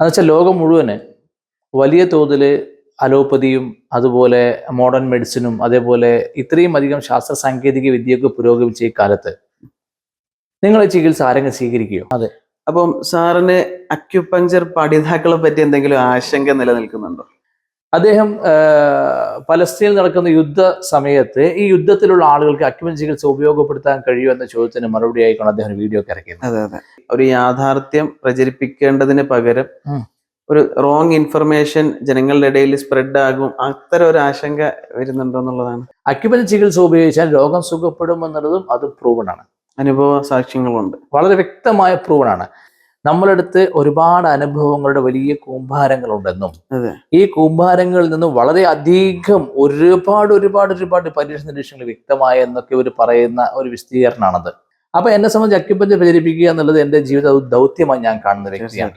എന്നുവെച്ചാൽ ലോകം മുഴുവൻ വലിയ തോതിൽ അലോപ്പതിയും അതുപോലെ മോഡേൺ മെഡിസിനും അതേപോലെ ഇത്രയും അധികം ശാസ്ത്ര സാങ്കേതിക വിദ്യയൊക്കെ പുരോഗമിച്ച ഈ കാലത്ത് നിങ്ങൾ ഈ ചികിത്സ ആരെങ്കിലും സ്വീകരിക്കുകയോ അതെ. അപ്പം സാറിന് അക്യുപഞ്ചർ പഠിതാക്കളെ പറ്റി എന്തെങ്കിലും ആശങ്ക നിലനിൽക്കുന്നുണ്ടോ? അദ്ദേഹം പലസ്തീനിൽ നടക്കുന്ന യുദ്ധ സമയത്ത് ഈ യുദ്ധത്തിലുള്ള ആളുകൾക്ക് അക്മൻ ചികിത്സ ഉപയോഗപ്പെടുത്താൻ കഴിയുമോ എന്ന ചോദ്യത്തിന് മറുപടി ആയിക്കൊണ്ട് അദ്ദേഹം വീഡിയോ ഒക്കെ ഇറക്കിയത് അതെ അതെ. ഒരു യാഥാർത്ഥ്യം പ്രചരിപ്പിക്കേണ്ടതിന് പകരം ഒരു റോങ് ഇൻഫർമേഷൻ ജനങ്ങളുടെ ഇടയിൽ സ്പ്രെഡ് ആകും. അത്തരം ഒരു ആശങ്ക വരുന്നുണ്ടോ എന്നുള്ളതാണ്. അക്യുപഞ്ചർ ചികിത്സ ഉപയോഗിച്ചാൽ രോഗം സുഖപ്പെടും എന്നുള്ളതും അത് പ്രൂവൺ ആണ്. അനുഭവ സാക്ഷ്യങ്ങളുണ്ട്. വളരെ വ്യക്തമായ പ്രൂവൺ ആണ്. നമ്മളടുത്ത് ഒരുപാട് അനുഭവങ്ങളുടെ വലിയ കൂമ്പാരങ്ങളുണ്ടെന്നും. ഈ കൂമ്പാരങ്ങളിൽ നിന്ന് വളരെ അധികം ഒരുപാട് ഒരുപാട് ഒരുപാട് പരീക്ഷ നിരീക്ഷണങ്ങൾ വ്യക്തമായ എന്നൊക്കെ ഇവർ പറയുന്ന ഒരു വിശദീകരണമാണത് അപ്പൊ എന്നെ സംബന്ധിച്ച് അക്യുപഞ്ചർ പ്രചരിപ്പിക്കുക എന്നുള്ളത് എന്റെ ജീവിത ദൗത്യമായി ഞാൻ കാണുന്ന വ്യക്തിയാണ്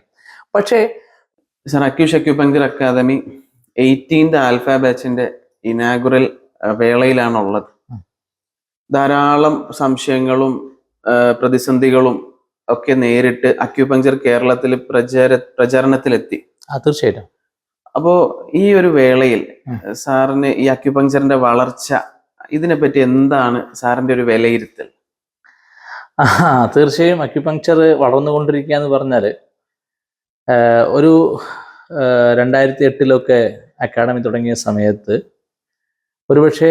പക്ഷേ സർ അക്യൂഷ് അക്യുപഞ്ചർ അക്കാദമി എയ്റ്റീൻത് ആൽഫ ബാച്ചിന്റെ ഇനാഗുറൽ വേളയിലാണുള്ളത്. ധാരാളം സംശയങ്ങളും പ്രതിസന്ധികളും ഒക്കെ നേരിട്ട് അക്യുപങ്ചർ കേരളത്തിൽ പ്രചാര പ്രചാരണത്തിലെത്തി തീർച്ചയായിട്ടും അപ്പോ ഈ ഒരു വേളയിൽ. സാറിന് ഈ അക്യുപങ്ചറിന്റെ വളർച്ച ഇതിനെ പറ്റി എന്താണ് സാറിന്റെ ഒരു വിലയിരുത്തൽ ആ തീർച്ചയായും അക്യുപങ്ചർ വളർന്നുകൊണ്ടിരിക്കുക എന്ന് പറഞ്ഞാൽ ഒരു രണ്ടായിരത്തി എട്ടിലൊക്കെ അക്കാഡമി തുടങ്ങിയ സമയത്ത് ഒരുപക്ഷെ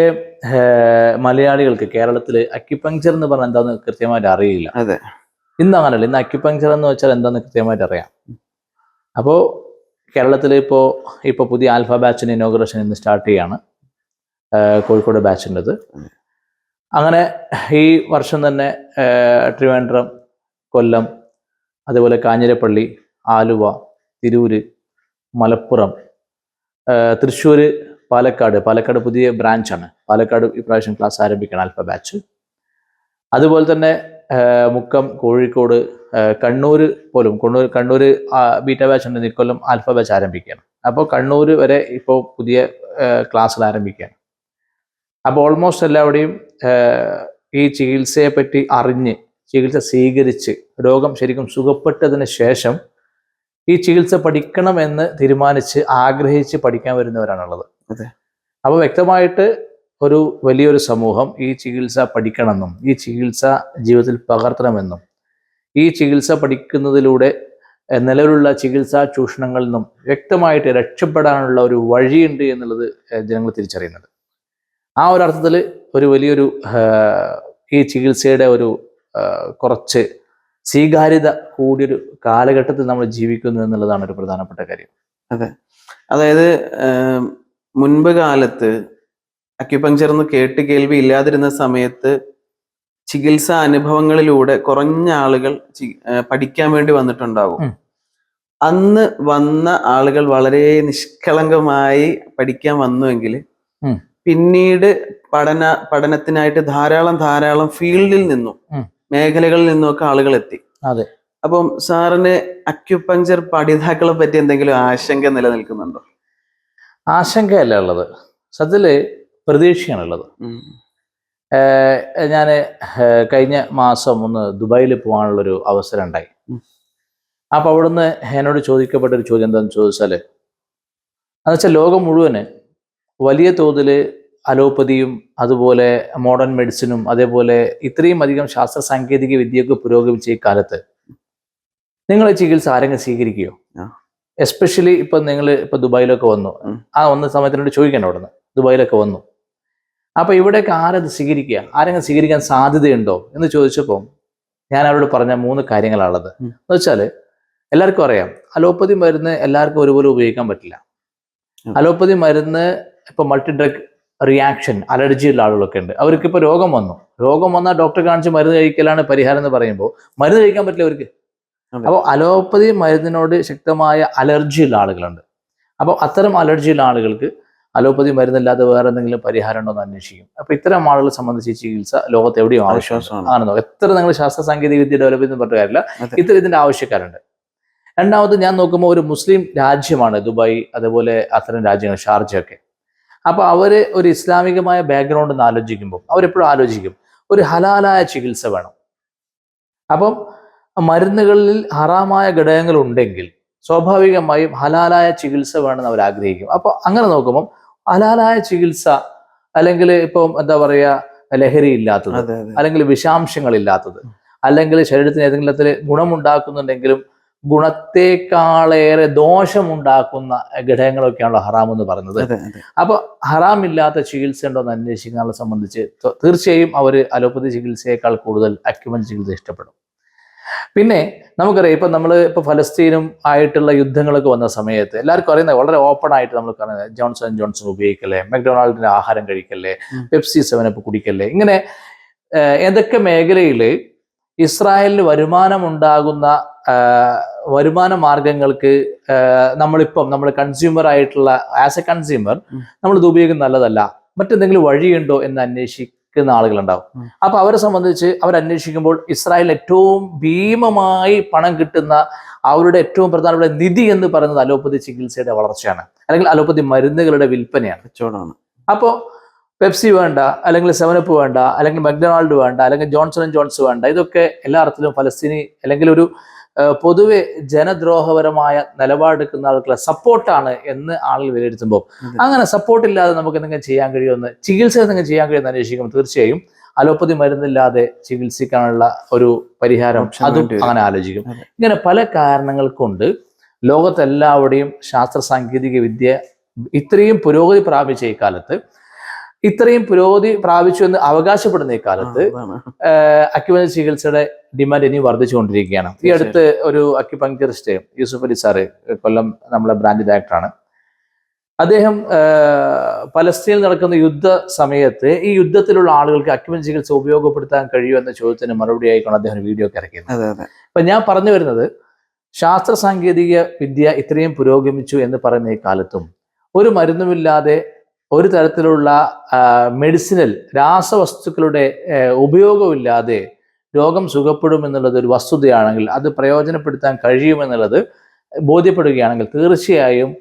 മലയാളികൾക്ക് കേരളത്തിൽ അക്യുപങ്ചർ എന്ന് പറഞ്ഞാൽ എന്താണെന്ന് കൃത്യമായിട്ട് അറിയില്ല അതെ. ഇന്ന് അങ്ങനല്ല. ഇന്ന് അക്യുപങ്ക്ചർ എന്ന് വെച്ചാൽ എന്താണെന്ന് കൃത്യമായിട്ട് അറിയാം. അപ്പോൾ കേരളത്തിൽ ഇപ്പോൾ ഇപ്പോൾ പുതിയ ആൽഫ ബാച്ചിന് ഇനോഗ്രേഷൻ ഇന്ന് സ്റ്റാർട്ട് ചെയ്യാണ്. കോഴിക്കോട് ബാച്ചിന്റെത് അങ്ങനെ ഈ വർഷം തന്നെ ട്രിവാൻഡ്രം കൊല്ലം അതുപോലെ കാഞ്ഞിരപ്പള്ളി ആലുവ തിരൂര് മലപ്പുറം തൃശ്ശൂർ പാലക്കാട്. പാലക്കാട് പുതിയ ബ്രാഞ്ചാണ് പാലക്കാട് ഇപ്രാവശ്യം ക്ലാസ് ആരംഭിക്കണം ആൽഫ ബാച്ച് അതുപോലെ തന്നെ മുക്കം കോഴിക്കോട് കണ്ണൂർ പോലും കണ്ണൂർ കണ്ണൂർ ബീറ്റ ബാച്ച് ഉണ്ട് ഇക്കൊല്ലം ആൽഫ ബാച്ച് ആരംഭിക്കുകയാണ്. അപ്പോൾ കണ്ണൂർ വരെ ഇപ്പോൾ പുതിയ ക്ലാസ്സുകൾ ആരംഭിക്കുകയാണ്. അപ്പോൾ ഓൾമോസ്റ്റ് എല്ലാവരുടെയും ഈ ചികിത്സയെ പറ്റി അറിഞ്ഞ് ചികിത്സ സ്വീകരിച്ച് രോഗം ശരിക്കും സുഖപ്പെട്ടതിന് ശേഷം ഈ ചികിത്സ പഠിക്കണം എന്ന് തീരുമാനിച്ച് ആഗ്രഹിച്ച് പഠിക്കാൻ വരുന്നവരാണുള്ളത്. അപ്പോൾ വ്യക്തമായിട്ട് ഒരു വലിയൊരു സമൂഹം ഈ ചികിത്സ പഠിക്കണമെന്നും ഈ ചികിത്സ ജീവിതത്തിൽ പകർത്തണമെന്നും ഈ ചികിത്സ പഠിക്കുന്നതിലൂടെ നിലവിലുള്ള ചികിത്സാ ചൂഷണങ്ങളിൽ നിന്നും വ്യക്തമായിട്ട് രക്ഷപ്പെടാനുള്ള ഒരു വഴിയുണ്ട് എന്നുള്ളത് ജനങ്ങൾ തിരിച്ചറിയുന്നത് ആ ഒരു അർത്ഥത്തിൽ ഒരു വലിയൊരു ഈ ചികിത്സയുടെ ഒരു കുറച്ച് സ്വീകാര്യത കൂടിയൊരു കാലഘട്ടത്തിൽ നമ്മൾ ജീവിക്കുന്നു എന്നുള്ളതാണ് ഒരു പ്രധാനപ്പെട്ട കാര്യം. അതെ. അതായത് മുൻപ് കാലത്ത് അക്യുപഞ്ചർ എന്ന് കേട്ട് കേൾവി ഇല്ലാതിരുന്ന സമയത്ത് ചികിത്സാ അനുഭവങ്ങളിലൂടെ കുറഞ്ഞ ആളുകൾ പഠിക്കാൻ വേണ്ടി വന്നിട്ടുണ്ടാവും. അന്ന് വന്ന ആളുകൾ വളരെ നിഷ്കളങ്കമായി പഠിക്കാൻ വന്നുവെങ്കിൽ പിന്നീട് പഠന പഠനത്തിനായിട്ട് ധാരാളം ധാരാളം ഫീൽഡിൽ നിന്നും. മേഖലകളിൽ നിന്നുമൊക്കെ ആളുകൾ എത്തി അതെ. അപ്പം സാറിന് അക്യുപഞ്ചർ പഠിതാക്കളെ പറ്റി എന്തെങ്കിലും ആശങ്ക നിലനിൽക്കുന്നുണ്ടോ? ആശങ്കയല്ല ഉള്ളത്. സത്യത്തിൽ പ്രതീക്ഷയാണുള്ളത്. ഞാൻ കഴിഞ്ഞ മാസം ഒന്ന് ദുബായിൽ പോകാനുള്ളൊരു അവസരം ഉണ്ടായി അപ്പം അവിടുന്ന് എന്നോട് ചോദിക്കപ്പെട്ട ഒരു ചോദ്യം എന്താണെന്ന് ചോദിച്ചാൽ എന്നുവെച്ചാൽ ലോകം മുഴുവൻ വലിയ തോതിൽ അലോപ്പതിയും അതുപോലെ മോഡേൺ മെഡിസിനും അതേപോലെ ഇത്രയും അധികം ശാസ്ത്ര സാങ്കേതിക വിദ്യയൊക്കെ പുരോഗമിച്ച ഈ കാലത്ത് നിങ്ങൾ ചികിത്സ ആരെങ്കിലും സ്വീകരിക്കുകയോ എസ്പെഷ്യലി ഇപ്പൊ നിങ്ങൾ ഇപ്പൊ ദുബായിലൊക്കെ വന്നു. ആ വന്ന സമയത്തിനോട് ചോദിക്കണം അവിടുന്ന്. ദുബായിലൊക്കെ വന്നു. അപ്പൊ ഇവിടേക്ക് ആരത് സ്വീകരിക്കുക? ആരെങ്കിലും സ്വീകരിക്കാൻ സാധ്യതയുണ്ടോ? എന്ന് ചോദിച്ചപ്പോൾ ഞാൻ അവരോട് പറഞ്ഞ മൂന്ന് കാര്യങ്ങളാണുള്ളത്. എന്ന് വെച്ചാൽ എല്ലാവർക്കും അറിയാം. അലോപ്പതി മരുന്ന് എല്ലാവർക്കും ഒരുപോലെ ഉപയോഗിക്കാൻ പറ്റില്ല. അലോപ്പതി മരുന്ന് ഇപ്പൊ മൾട്ടി ഡ്രഗ് റിയാക്ഷൻ അലർജി ഉള്ള ആളുകളൊക്കെ ഉണ്ട്. അവർക്ക് ഇപ്പൊ രോഗം വന്നു. രോഗം വന്നാൽ ഡോക്ടർ കാണിച്ച് മരുന്ന് കഴിക്കലാണ് പരിഹാരം എന്ന് പറയുമ്പോൾ മരുന്ന് കഴിക്കാൻ പറ്റില്ല അവർക്ക്. അപ്പോൾ അലോപ്പതി മരുന്നിനോട് ശക്തമായ അലർജി ഉള്ള ആളുകളുണ്ട്. അപ്പോൾ അത്തരം അലർജി ഉള്ള ആളുകൾക്ക് അലോപ്പതി മരുന്നില്ലാതെ വേറെ എന്തെങ്കിലും പരിഹാരം ഉണ്ടോ എന്ന് അന്വേഷിക്കും. അപ്പൊ ഇത്തരം ആളുകളെ സംബന്ധിച്ച് ഈ ചികിത്സ ലോകത്ത് എവിടെയും ആണെന്നോ എത്ര നിങ്ങൾ ശാസ്ത്ര സാങ്കേതിക വിദ്യ ഡെവലപ്പ് ചെയ്യുന്ന പറഞ്ഞ കാര്യമില്ല. ഇത്തരം ഇത്ര ഇതിന്റെ ആവശ്യക്കാരുണ്ട്. രണ്ടാമത് ഞാൻ നോക്കുമ്പോൾ ഒരു മുസ്ലിം രാജ്യമാണ് ദുബായ് അതേപോലെ അത്തരം രാജ്യങ്ങൾ ഷാർജ ഒക്കെ. അപ്പൊ അവർ ഒരു ഇസ്ലാമികമായ ബാക്ക്ഗ്രൗണ്ട് എന്ന് ആലോചിക്കുമ്പോൾ അവരെപ്പോഴും ആലോചിക്കും ഒരു ഹലാലായ ചികിത്സ വേണം. അപ്പം മരുന്നുകളിൽ ഹറാമായ ഘടകങ്ങൾ ഉണ്ടെങ്കിൽ സ്വാഭാവികമായും ഹലാലായ ചികിത്സ വേണമെന്ന് അവർ ആഗ്രഹിക്കും. അപ്പോൾ അങ്ങനെ നോക്കുമ്പോൾ ഹലാലായ ചികിത്സ അല്ലെങ്കിൽ ഇപ്പം എന്താ പറയുക ലഹരി ഇല്ലാത്തത് അല്ലെങ്കിൽ വിഷാംശങ്ങൾ ഇല്ലാത്തത് അല്ലെങ്കിൽ ശരീരത്തിന് ഏതെങ്കിലും തരത്തിൽ ഗുണമുണ്ടാക്കുന്നുണ്ടെങ്കിലും ഗുണത്തെക്കാളേറെ ദോഷമുണ്ടാക്കുന്ന ഘടകങ്ങളൊക്കെയാണല്ലോ ഹറാം എന്ന് പറയുന്നത്. അപ്പൊ ഹറാം ഇല്ലാത്ത ചികിത്സ ഉണ്ടോ എന്ന് അന്വേഷിക്കുന്നതിനെ സംബന്ധിച്ച് തീർച്ചയായും അവർ അലോപ്പതി ചികിത്സയേക്കാൾ കൂടുതൽ അക്യുമൻ ചികിത്സ ഇഷ്ടപ്പെടും. പിന്നെ നമുക്കറിയാം ഇപ്പം നമ്മൾ ഇപ്പോൾ ഫലസ്തീനും ആയിട്ടുള്ള യുദ്ധങ്ങളൊക്കെ വന്ന സമയത്ത് എല്ലാവർക്കും അറിയുന്നത് വളരെ ഓപ്പൺ ആയിട്ട് നമ്മൾ പറയുന്നത് ജോൺസൺ ജോൺസൺ ഉപയോഗിക്കല്ലേ മക്ഡൊണാൾഡിന്റെ ആഹാരം കഴിക്കല്ലേ. പെപ്സി സെവനപ്പ് കുടിക്കല്ലേ ഇങ്ങനെ ഏതൊക്കെ മേഖലയിൽ ഇസ്രായേലിന് വരുമാനമുണ്ടാകുന്ന ഉണ്ടാകുന്ന വരുമാന മാർഗങ്ങൾക്ക് നമ്മളിപ്പം നമ്മൾ കൺസ്യൂമർ ആയിട്ടുള്ള ആസ് എ കൺസ്യൂമർ നമ്മളിത് ഉപയോഗിക്കുന്നത് നല്ലതല്ല മറ്റെന്തെങ്കിലും വഴിയുണ്ടോ എന്ന് അന്വേഷിക്കുന്ന ആളുകളുണ്ടാവും. അപ്പൊ അവരെ സംബന്ധിച്ച് അവരന്വേഷിക്കുമ്പോൾ ഇസ്രായേൽ ഏറ്റവും ഭീമമായി പണം കിട്ടുന്ന അവരുടെ ഏറ്റവും പ്രധാനപ്പെട്ട നിധി എന്ന് പറയുന്നത് അലോപ്പതി ചികിത്സയുടെ വളർച്ചയാണ്. അല്ലെങ്കിൽ അലോപ്പതി മരുന്നുകളുടെ വിൽപ്പനയാണ്. കച്ചവടമാണ്. അപ്പോൾ പെപ്സി വേണ്ട അല്ലെങ്കിൽ സെവനപ്പ് വേണ്ട അല്ലെങ്കിൽ മക്ഡൊണാൾഡ് വേണ്ട അല്ലെങ്കിൽ ജോൺസൺ ആൻഡ് ജോൺസ് വേണ്ട ഇതൊക്കെ എല്ലാ അർത്ഥത്തിലും ഫലസ്തീനി അല്ലെങ്കിൽ ഒരു പൊതുവെ ജനദ്രോഹപരമായ നിലപാടെടുക്കുന്ന ആൾക്കുള്ള സപ്പോർട്ടാണ് എന്ന് ആളുകൾ വിലയിരുത്തുമ്പോൾ. അങ്ങനെ സപ്പോർട്ട് ഇല്ലാതെ നമുക്ക് എന്തെങ്കിലും ചെയ്യാൻ കഴിയുമെന്ന് ചികിത്സ എന്തെങ്കിലും ചെയ്യാൻ കഴിയുമെന്ന് അന്വേഷിക്കുമ്പോൾ തീർച്ചയായും അലോപ്പതി മരുന്നില്ലാതെ ചികിത്സിക്കാനുള്ള ഒരു പരിഹാരം അതും അങ്ങനെ ആലോചിക്കും. ഇങ്ങനെ പല കാരണങ്ങൾ കൊണ്ട് ലോകത്തെല്ലാവരുടെയും ശാസ്ത്ര സാങ്കേതിക വിദ്യ ഇത്രയും പുരോഗതി പ്രാപിച്ച ഈ കാലത്ത് ഇത്രയും പുരോഗതി പ്രാപിച്ചു എന്ന് അവകാശപ്പെടുന്ന ഈ കാലത്ത്. അക്യുപഞ്ചർ ചികിത്സയുടെ ഡിമാൻഡ് ഇനി വർദ്ധിച്ചുകൊണ്ടിരിക്കുകയാണ്. ഈ അടുത്ത് ഒരു അക്യുപങ്ക്ചറിസ്റ്റ് യൂസുഫ് അലി സാറ് കൊല്ലം നമ്മളെ ബ്രാഞ്ച് ഡയറക്ടറാണ് അദ്ദേഹം പലസ്തീനിൽ നടക്കുന്ന യുദ്ധ സമയത്ത് ഈ യുദ്ധത്തിലുള്ള ആളുകൾക്ക് അക്യുമൻ ചികിത്സ ഉപയോഗപ്പെടുത്താൻ കഴിയുമോ എന്ന ചോദ്യത്തിന് മറുപടി ആയിക്കൊണ്ട് അദ്ദേഹം വീഡിയോ ഒക്കെ ഇറക്കിയത്. അപ്പൊ ഞാൻ പറഞ്ഞു വരുന്നത് ശാസ്ത്ര സാങ്കേതിക വിദ്യ ഇത്രയും പുരോഗമിച്ചു എന്ന് പറയുന്ന ഈ കാലത്തും ഒരു മരുന്നുമില്ലാതെ ഒരു തരത്തിലുള്ള മെഡിസിനൽ രാസവസ്തുക്കളുടെ ഉപയോഗമില്ലാതെ രോഗം സുഖപ്പെടുമെന്നുള്ളത് ഒരു വസ്തുതയാണെങ്കിൽ അത് പ്രയോജനപ്പെടുത്താൻ കഴിയുമെന്നുള്ളത് ബോധ്യപ്പെടുകയാണെങ്കിൽ തീർച്ചയായും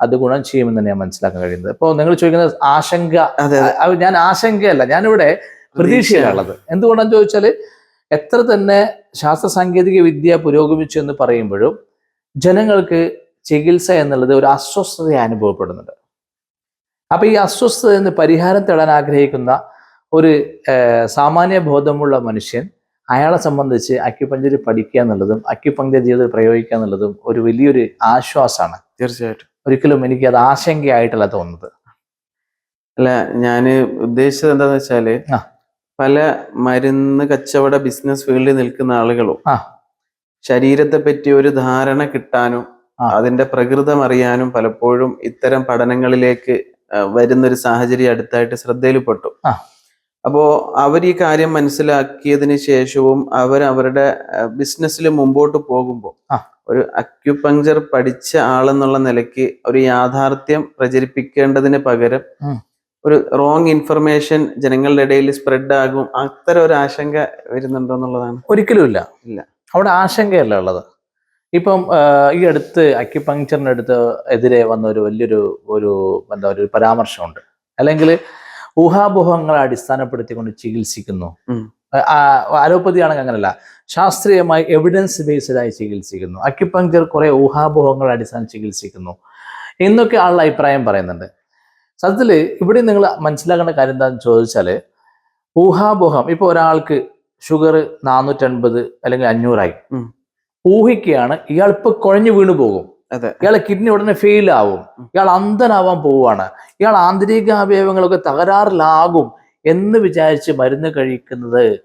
അത് ഗുണം ചെയ്യുമെന്ന് തന്നെ ഞാൻ മനസ്സിലാക്കാൻ കഴിയുന്നത്. അപ്പോൾ നിങ്ങൾ ചോദിക്കുന്നത് ആശങ്ക ഞാൻ ആശങ്കയല്ല ഞാനിവിടെ പ്രതീക്ഷയാണുള്ളത്. എന്തുകൊണ്ടാന്ന് ചോദിച്ചാൽ എത്ര തന്നെ ശാസ്ത്ര സാങ്കേതിക വിദ്യ പുരോഗമിച്ചു എന്ന് പറയുമ്പോഴും ജനങ്ങൾക്ക് ചികിത്സ എന്നുള്ളത് ഒരു അസ്വസ്ഥത അനുഭവപ്പെടുന്നുണ്ട്. അപ്പൊ ഈ അസ്വസ്ഥത എന്ന് പരിഹാരം തേടാൻ ആഗ്രഹിക്കുന്ന ഒരു സാമാന്യ ബോധമുള്ള മനുഷ്യൻ അയാളെ സംബന്ധിച്ച് അക്യുപഞ്ചർ പഠിക്കുക എന്നുള്ളതും അക്യുപഞ്ചർ ജീവിതത്തിൽ പ്രയോഗിക്കുക എന്നുള്ളതും ഒരു വലിയൊരു ആശ്വാസമാണ്. തീർച്ചയായിട്ടും. ഒരിക്കലും എനിക്ക് അത് ആശങ്കയായിട്ടല്ല തോന്നുന്നത്. അല്ല ഞാൻ ഉദ്ദേശിച്ചത് എന്താന്ന് വെച്ചാൽ പല മരുന്ന് കച്ചവട ബിസിനസ് ഫീൽഡിൽ നിൽക്കുന്ന ആളുകളും. ശരീരത്തെ പറ്റി ഒരു ധാരണ കിട്ടാനും അതിന്റെ പ്രകൃതം അറിയാനും പലപ്പോഴും ഇത്തരം പഠനങ്ങളിലേക്ക് വരുന്ന വരുന്നൊരു സാഹചര്യം അടുത്തായിട്ട് ശ്രദ്ധയിൽപ്പെട്ടു. ആ. അപ്പോ അവർ ഈ കാര്യം മനസ്സിലാക്കിയതിന് ശേഷവും അവർ അവരുടെ ബിസിനസ്സിൽ മുമ്പോട്ട് പോകുമ്പോൾ ഒരു അക്യുപങ്ചർ പഠിച്ച ആളെന്നുള്ള നിലയ്ക്ക് ഒരു യാഥാർത്ഥ്യം പ്രചരിപ്പിക്കേണ്ടതിന് പകരം ഒരു റോങ് ഇൻഫർമേഷൻ ജനങ്ങളുടെ ഇടയിൽ സ്പ്രെഡ് ആകും. അത്തരം ഒരു ആശങ്ക വരുന്നുണ്ടോ എന്നുള്ളതാണ്. ഒരിക്കലും ഇല്ല. ഇല്ല. അവിടെ ആശങ്കയല്ല ഉള്ളത്. ഇപ്പം ഈ അടുത്ത് അക്യുപങ്ചറിനടുത്ത് എതിരെ വന്ന ഒരു വലിയൊരു ഒരു എന്താ ഒരു പരാമർശമുണ്ട്. അല്ലെങ്കിൽ ഊഹാപോഹങ്ങളെ അടിസ്ഥാനപ്പെടുത്തിക്കൊണ്ട് ചികിത്സിക്കുന്നു. ഉം. ആ, അലോപ്പതി ആണെങ്കിൽ അങ്ങനല്ല. ശാസ്ത്രീയമായി എവിഡൻസ് ബേസ്ഡ് ആയി ചികിത്സിക്കുന്നു. അക്യുപങ്കർ കുറെ ഊഹാപോഹങ്ങളെ അടിസ്ഥാനം ചികിത്സിക്കുന്നു. എന്നൊക്കെ ആളുടെ അഭിപ്രായം പറയുന്നുണ്ട്. സത്യത്തിൽ ഇവിടെ നിങ്ങൾ മനസ്സിലാക്കേണ്ട കാര്യം എന്താണെന്ന് ചോദിച്ചാൽ ഊഹാപോഹം ഇപ്പോൾ ഒരാൾക്ക് ഷുഗർ നാനൂറ്റൻപത് അല്ലെങ്കിൽ അഞ്ഞൂറായി. ഊഹിക്കുകയാണ് ഇയാൾ ഇപ്പൊ കുഴഞ്ഞു വീണു പോകും. ഇയാളെ കിഡ്നി ഉടനെ ഫെയിൽ ആവും. ഇയാൾ അന്ധനാവാൻ പോവുകയാണ്. ഇയാൾ ആന്തരിക അവയവങ്ങളൊക്കെ തകരാറിലാകും എന്ന് വിചാരിച്ച് മരുന്ന് കഴിക്കുന്നത്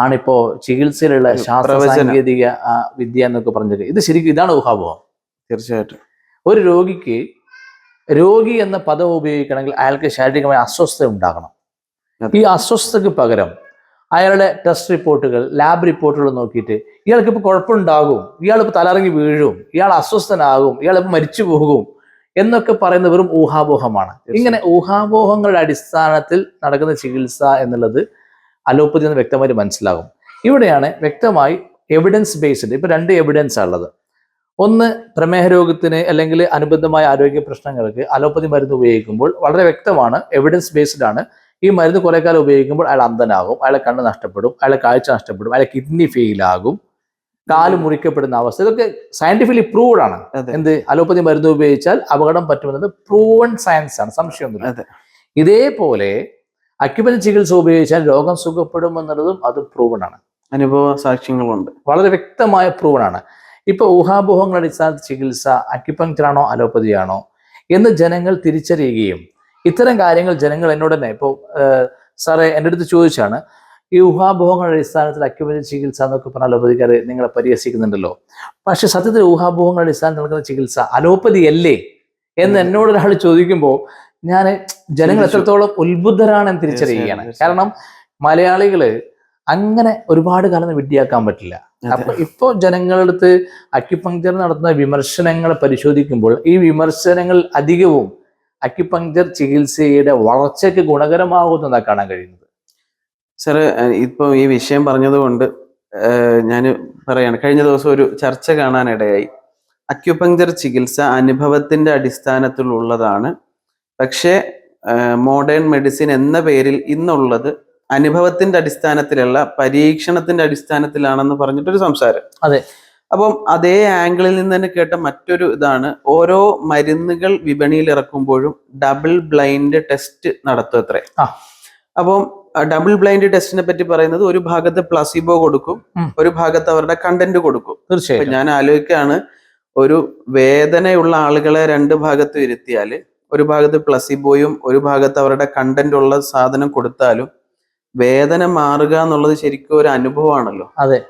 ആണിപ്പോ ചികിത്സയിലുള്ള ശാസ്ത്ര. സാങ്കേതിക വിദ്യ എന്നൊക്കെ പറഞ്ഞത് ഇത് ശരിക്കും ഇതാണ് ഊഹാഭവം തീർച്ചയായിട്ടും. ഒരു രോഗിക്ക് രോഗി എന്ന പദം ഉപയോഗിക്കണമെങ്കിൽ അയാൾക്ക് ശാരീരികമായ അസ്വസ്ഥത ഉണ്ടാകണം. ഈ അസ്വസ്ഥതയ്ക്ക് പകരം അയാളുടെ ടെസ്റ്റ് റിപ്പോർട്ടുകൾ ലാബ് റിപ്പോർട്ടുകൾ നോക്കിയിട്ട് ഇയാൾക്ക് ഇപ്പോൾ കുഴപ്പമുണ്ടാകും. ഇയാളിപ്പോൾ തലറങ്ങി വീഴും. ഇയാൾ അസ്വസ്ഥനാകും. ഇയാളിപ്പോൾ മരിച്ചു പോകും എന്നൊക്കെ പറയുന്ന വെറും ഊഹാപോഹമാണ്. ഇങ്ങനെ ഊഹാപോഹങ്ങളുടെ അടിസ്ഥാനത്തിൽ നടക്കുന്ന ചികിത്സ എന്നുള്ളത് അലോപ്പതി എന്ന് വ്യക്തമായി മനസ്സിലാകും. ഇവിടെയാണ് വ്യക്തമായി എവിഡൻസ് ബേസ്ഡ് ഇപ്പൊ രണ്ട് എവിഡൻസ് ഉള്ളത്. ഒന്ന് പ്രമേഹ രോഗത്തിന് അല്ലെങ്കിൽ അനുബന്ധമായ ആരോഗ്യ പ്രശ്നങ്ങൾക്ക് അലോപ്പതി മരുന്ന് ഉപയോഗിക്കുമ്പോൾ വളരെ വ്യക്തമാണ് എവിഡൻസ് ബേസ്ഡ് ആണ്. ഈ മരുന്ന് കുറെ കാലം ഉപയോഗിക്കുമ്പോൾ അയാൾ അന്ധനാകും അയാളെ കണ്ണ് നഷ്ടപ്പെടും അയാളെ കാഴ്ച നഷ്ടപ്പെടും അയാളെ കിഡ്നി ഫെയിൽ ആകും കാൽ മുറിക്കപ്പെടുന്ന അവസ്ഥ. ഇതൊക്കെ സയന്റിഫിക്കലി പ്രൂവ്ഡ് ആണ്. എന്ത്? അലോപ്പതി മരുന്ന് ഉപയോഗിച്ചാൽ അപകടം പറ്റുമെന്നത് പ്രൂവൺ സയൻസ് ആണ്. സംശയമൊന്നുമില്ല. ഇതേപോലെ അക്യുപഞ്ചർ ചികിത്സ ഉപയോഗിച്ചാൽ രോഗം സുഖപ്പെടും എന്നുള്ളതും അത് പ്രൂവൺ ആണ്. അനുഭവ സാക്ഷ്യങ്ങളുണ്ട് വളരെ വ്യക്തമായ പ്രൂവൺ ആണ്. ഇപ്പൊ ഊഹാപോഹങ്ങളുടെ അടിസ്ഥാനത്തിൽ ചികിത്സ അക്യുപങ്ക്ചർ അലോപ്പതിയാണോ അലോപ്പതി ആണോ എന്ന് ജനങ്ങൾ തിരിച്ചറിയുകയും ഇത്തരം കാര്യങ്ങൾ ജനങ്ങൾ എന്നോട് തന്നെ ഇപ്പോൾ സാറേ എന്റെ അടുത്ത് ചോദിച്ചാണ് ഈ ഊഹാഭോഹങ്ങളുടെ അടിസ്ഥാനത്തിൽ അക്യുപഞ്ചർ ചികിത്സ എന്നൊക്കെ പറഞ്ഞ അലോപ്പതിക്കാർ നിങ്ങളെ പരിഹസിക്കുന്നുണ്ടല്ലോ. പക്ഷെ സത്യത്തിൽ ഊഹാഭോഹങ്ങളുടെ അടിസ്ഥാനത്തിൽ നടക്കുന്ന ചികിത്സ അലോപ്പതി അല്ലേ എന്ന് എന്നോട് ഒരാൾ ചോദിക്കുമ്പോൾ ഞാൻ ജനങ്ങൾ എത്രത്തോളം ഉത്ബുദ്ധരാണെന്ന് തിരിച്ചറിയുകയാണ്. കാരണം മലയാളികൾ അങ്ങനെ ഒരുപാട് കാലം വിഡ്ഢിയാക്കാൻ പറ്റില്ല. അപ്പൊ ഇപ്പോ ജനങ്ങളുടെ അടുത്ത് അക്യുപങ്ക്ചർ നടത്തുന്ന വിമർശനങ്ങൾ പരിശോധിക്കുമ്പോൾ ഈ വിമർശനങ്ങൾ അധികവും അക്യുപങ്ക്ചർ ചികിത്സയുടെ വളർച്ചയ്ക്ക് ഗുണകരമാകുന്നതാണ് കാണാൻ കഴിയുന്നത്? സാറ് ഇപ്പോൾ ഈ വിഷയം പറഞ്ഞതുകൊണ്ട് ഞാൻ പറയാണ് കഴിഞ്ഞ ദിവസം ഒരു ചർച്ച കാണാനിടയായി. അക്യുപങ്ചർ ചികിത്സ അനുഭവത്തിന്റെ അടിസ്ഥാനത്തിലുള്ളതാണ് പക്ഷേ മോഡേൺ മെഡിസിൻ എന്ന പേരിൽ ഇന്നുള്ളത് അനുഭവത്തിന്റെ അടിസ്ഥാനത്തിലല്ല പരീക്ഷണത്തിന്റെ അടിസ്ഥാനത്തിലാണെന്ന് പറഞ്ഞിട്ടൊരു സംസാരം. അതെ. അപ്പം അതേ ആംഗിളിൽ നിന്ന് തന്നെ കേട്ട മറ്റൊരു ഇതാണ്. ഓരോ മരുന്നുകൾ വിപണിയിൽ ഇറക്കുമ്പോഴും ഡബിൾ ബ്ലൈൻഡ് ടെസ്റ്റ് നടത്തും അത്രേ. അപ്പം ഡബിൾ ബ്ലൈൻഡ് ടെസ്റ്റിനെ പറ്റി പറയുന്നത് ഒരു ഭാഗത്ത് പ്ലസിബോ കൊടുക്കും ഒരു ഭാഗത്ത് അവരുടെ കണ്ടന്റ് കൊടുക്കും. തീർച്ചയായും ഞാൻ ആലോചിക്കുകയാണ് ഒരു വേദനയുള്ള ആളുകളെ രണ്ട് ഭാഗത്ത് ഇരുത്തിയാൽ ഒരു ഭാഗത്ത് പ്ലസിബോയും ഒരു ഭാഗത്ത് അവരുടെ കണ്ടന്റ് ഉള്ള സാധനം കൊടുത്താലും വേദന മാറുക എന്നുള്ളത് ശരിക്കും ഒരു അനുഭവമാണല്ലോ. അതെ.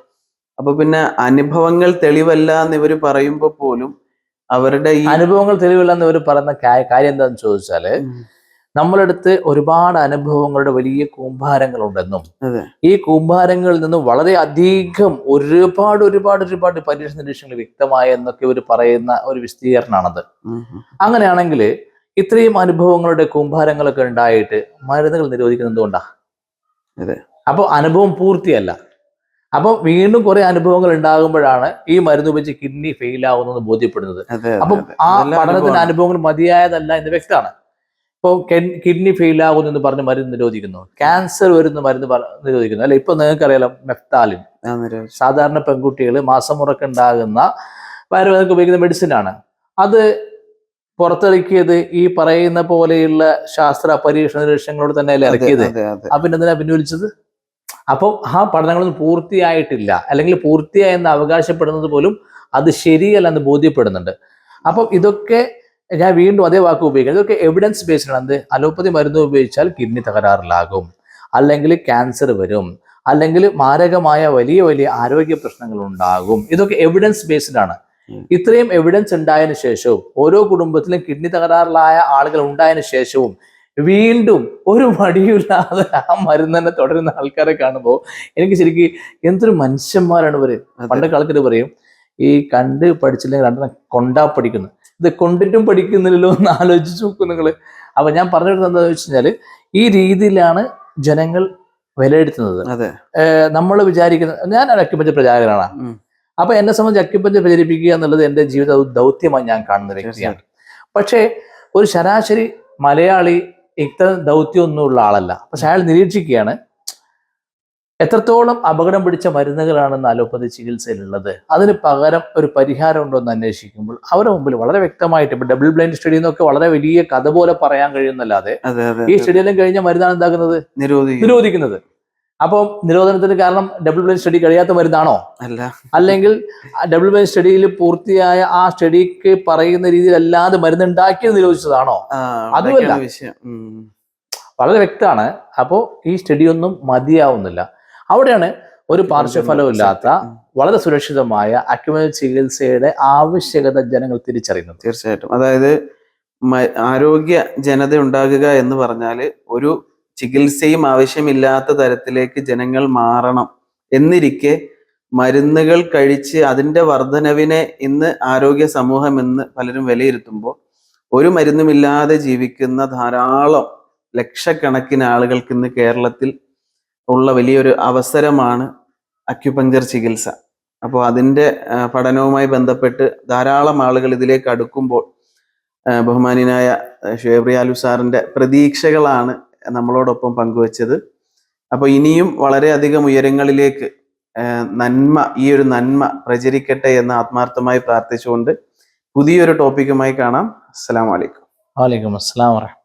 അപ്പൊ പിന്നെ അനുഭവങ്ങൾ തെളിവല്ല എന്ന് ഇവർ പറയുമ്പോ പോലും അവരുടെ ഈ അനുഭവങ്ങൾ തെളിവില്ലെന്ന് ഇവർ പറയുന്ന കാര്യം എന്താണെന്ന് ചോദിച്ചാൽ നമ്മളെടുത്ത് ഒരുപാട് അനുഭവങ്ങളുടെ വലിയ കൂമ്പാരങ്ങളുണ്ടെന്നും. ഈ കൂമ്പാരങ്ങളിൽ നിന്നും വളരെ അധികം ഒരുപാട് ഒരുപാട് ഒരുപാട് പരീക്ഷ നിരീക്ഷണങ്ങൾ വ്യക്തമായ എന്നൊക്കെ ഇവർ പറയുന്ന ഒരു വിശദീകരണമാണത്. അങ്ങനെയാണെങ്കിൽ ഇത്രയും അനുഭവങ്ങളുടെ കൂമ്പാരങ്ങളൊക്കെ ഉണ്ടായിട്ട് മരുന്നുകൾ നിരോധിക്കുന്നത് എന്തുകൊണ്ടാ അതെ. അപ്പോൾ അനുഭവം പൂർത്തിയല്ല അപ്പോൾ വീണ്ടും കുറെ അനുഭവങ്ങൾ ഉണ്ടാകുമ്പോഴാണ് ഈ മരുന്ന് ഉപയോഗിച്ച് കിഡ്നി ഫെയിൽ ആവുന്നത് ബോധ്യപ്പെടുന്നത്. അപ്പം ആ പഠനത്തിന്റെ അനുഭവങ്ങൾ മതിയായതല്ല എന്ന് വ്യക്തമാണ്. ഇപ്പോൾ കിഡ്നി ഫെയിൽ ആകുന്നു എന്ന് പറഞ്ഞ് മരുന്ന് നിരോധിക്കുന്നു. ക്യാൻസർ വരുന്ന മരുന്ന് നിരോധിക്കുന്നു. അല്ലെ ഇപ്പൊ നിങ്ങൾക്കറിയാലോ മെഫ്താലിൻ. സാധാരണ പെൺകുട്ടികൾ മാസം മുറക്കുണ്ടാകുന്ന വയറുവേദനക്ക് ഉപയോഗിക്കുന്ന മെഡിസിൻ ആണ്. അത് പുറത്തിറക്കിയത് ഈ പറയുന്ന പോലെയുള്ള ശാസ്ത്ര പരീക്ഷണ നിരീക്ഷണങ്ങളോട് തന്നെയല്ലേ ഇറക്കിയത്? എന്തിനാ അതെ. അപ്പൊ ആ പഠനങ്ങളൊന്നും പൂർത്തിയായിട്ടില്ല. അല്ലെങ്കിൽ പൂർത്തിയായെന്ന് അവകാശപ്പെടുന്നത് പോലും അത് ശരിയല്ല എന്ന് ബോധ്യപ്പെടുന്നുണ്ട്. അപ്പം ഇതൊക്കെ ഞാൻ വീണ്ടും അതേ വാക്ക് ഉപയോഗിക്കുന്നത് ഇതൊക്കെ എവിഡൻസ് ബേസ്ഡ് ആണ്. എന്ത്? അലോപ്പതി മരുന്ന് ഉപയോഗിച്ചാൽ കിഡ്നി തകരാറിലാകും. അല്ലെങ്കിൽ ക്യാൻസർ വരും. അല്ലെങ്കിൽ മാരകമായ വലിയ വലിയ ആരോഗ്യ പ്രശ്നങ്ങൾ ഉണ്ടാകും. ഇതൊക്കെ എവിഡൻസ് ബേസ്ഡ് ആണ്. ഇത്രയും എവിഡൻസ് ഉണ്ടായതിനു ശേഷവും ഓരോ കുടുംബത്തിലും കിഡ്നി തകരാറിലായ ആളുകൾ ഉണ്ടായതിനു ശേഷവും വീണ്ടും ഒരു മടിയില്ലാതെ ആ മരുന്ന് തന്നെ തുടരുന്ന ആൾക്കാരെ കാണുമ്പോൾ എനിക്ക് ശരിക്കും എന്തൊരു മനുഷ്യന്മാരാണ് ഇവർ? പണ്ട് ആൾക്കാർ പറയും ഈ കണ്ട് പഠിച്ചില്ലെങ്കിൽ രണ്ടെണ്ണം കൊണ്ടാ പഠിക്കുന്നു. ഇത് കൊണ്ടിട്ടും പഠിക്കുന്നില്ലല്ലോ എന്ന് ആലോചിച്ച് നോക്കും നിങ്ങൾ അപ്പൊ ഞാൻ പറഞ്ഞു വരുന്നത് എന്താണെന്ന് വെച്ച് കഴിഞ്ഞാൽ ഈ രീതിയിലാണ് ജനങ്ങൾ വിലയിരുത്തുന്നത്. നമ്മൾ വിചാരിക്കുന്നത് ഞാൻ അക്കിപ്പഞ്ച പ്രചാരകനാണ്. അപ്പൊ എന്നെ സംബന്ധിച്ച് അക്കിപ്പഞ്ച പ്രചരിപ്പിക്കുക എന്നുള്ളത് എന്റെ ജീവിത ദൗത്യമായി ഞാൻ കാണുന്ന വ്യക്തിയാണ്. പക്ഷേ ഒരു ശരാശരി മലയാളി ഇത്തരം ദൗത്യമൊന്നുമുള്ള ആളല്ല. പക്ഷെ അയാൾ നിരീക്ഷിക്കുകയാണ് എത്രത്തോളം അപകടം പിടിച്ച മരുന്നുകളാണെന്ന് അലോപ്പതി ചികിത്സയിലുള്ളത്? അതിന് പകരം ഒരു പരിഹാരം ഉണ്ടോ എന്ന് അന്വേഷിക്കുമ്പോൾ അവരുടെ മുമ്പിൽ വളരെ വ്യക്തമായിട്ട് ഇപ്പൊ ഡബിൾ ബ്ലൈൻഡ് സ്റ്റഡി എന്നൊക്കെ വളരെ വലിയ കഥ പോലെ പറയാൻ കഴിയുന്നല്ലാതെ ഈ സ്റ്റഡിയെല്ലാം കഴിഞ്ഞ മരുന്നാണ് എന്താക്കുന്നത്? നിരോധിക്കും നിരോധിക്കുന്നത്. അപ്പം നിരോധനത്തിന് കാരണം ഡബിൾ ബ്ലൈൻഡ് സ്റ്റഡി കഴിയാത്ത മരുന്നാണോ? അല്ല. അല്ലെങ്കിൽ ഡബിൾ ബ്ലൈൻഡ് സ്റ്റഡിയിൽ പൂർത്തിയായ ആ സ്റ്റഡിക്ക് പറയുന്ന രീതിയിൽ അല്ലാതെ മരുന്ന് ഉണ്ടാക്കിയത് നിരോധിച്ചതാണോ അതുമല്ല. വളരെ വ്യക്തമാണ്. അപ്പോൾ ഈ സ്റ്റഡി ഒന്നും മതിയാവുന്നില്ല. അവിടെയാണ് ഒരു പാർശ്വഫലവും ഇല്ലാത്ത വളരെ സുരക്ഷിതമായ അക്യുമൽ ചികിത്സയുടെ ആവശ്യകത ജനങ്ങൾ തിരിച്ചറിയുന്നത്. തീർച്ചയായിട്ടും. അതായത് ആരോഗ്യ ജനത ഉണ്ടാകുക എന്ന് പറഞ്ഞാൽ ഒരു ചികിത്സയും ആവശ്യമില്ലാത്ത തരത്തിലേക്ക് ജനങ്ങൾ മാറണം. എന്നിരിക്കെ മരുന്നുകൾ കഴിച്ച് അതിന്റെ വർധനവിനെ ഇന്ന് ആരോഗ്യ സമൂഹം എന്ന് പലരും വിലയിരുത്തുമ്പോൾ ഒരു മരുന്നുമില്ലാതെ ജീവിക്കുന്ന ധാരാളം ലക്ഷക്കണക്കിന് ആളുകൾക്ക് ഇന്ന് കേരളത്തിൽ ഉള്ള വലിയൊരു അവസരമാണ് അക്യുപഞ്ചർ ചികിത്സ. അപ്പോൾ അതിന്റെ പഠനവുമായി ബന്ധപ്പെട്ട് ധാരാളം ആളുകൾ ഇതിലേക്ക് അടുക്കുമ്പോൾ ബഹുമാനിയായ ഷേബ്രിയാലു സാറിന്റെ പ്രതീക്ഷകളാണ് നമ്മളോടൊപ്പം പങ്കുവച്ചത്. അപ്പോൾ ഇനിയും വളരെയധികം ഉയരങ്ങളിലേക്ക് നന്മ ഈ ഒരു നന്മ പ്രചരിക്കട്ടെ എന്ന് ആത്മാർത്ഥമായി പ്രാർത്ഥിച്ചുകൊണ്ട് പുതിയൊരു ടോപ്പിക്കുമായി കാണാം. അസ്സലാമു അലൈക്കും. വാലൈക്കും അസ്സലാം വറഹ്മത്തുള്ളാഹി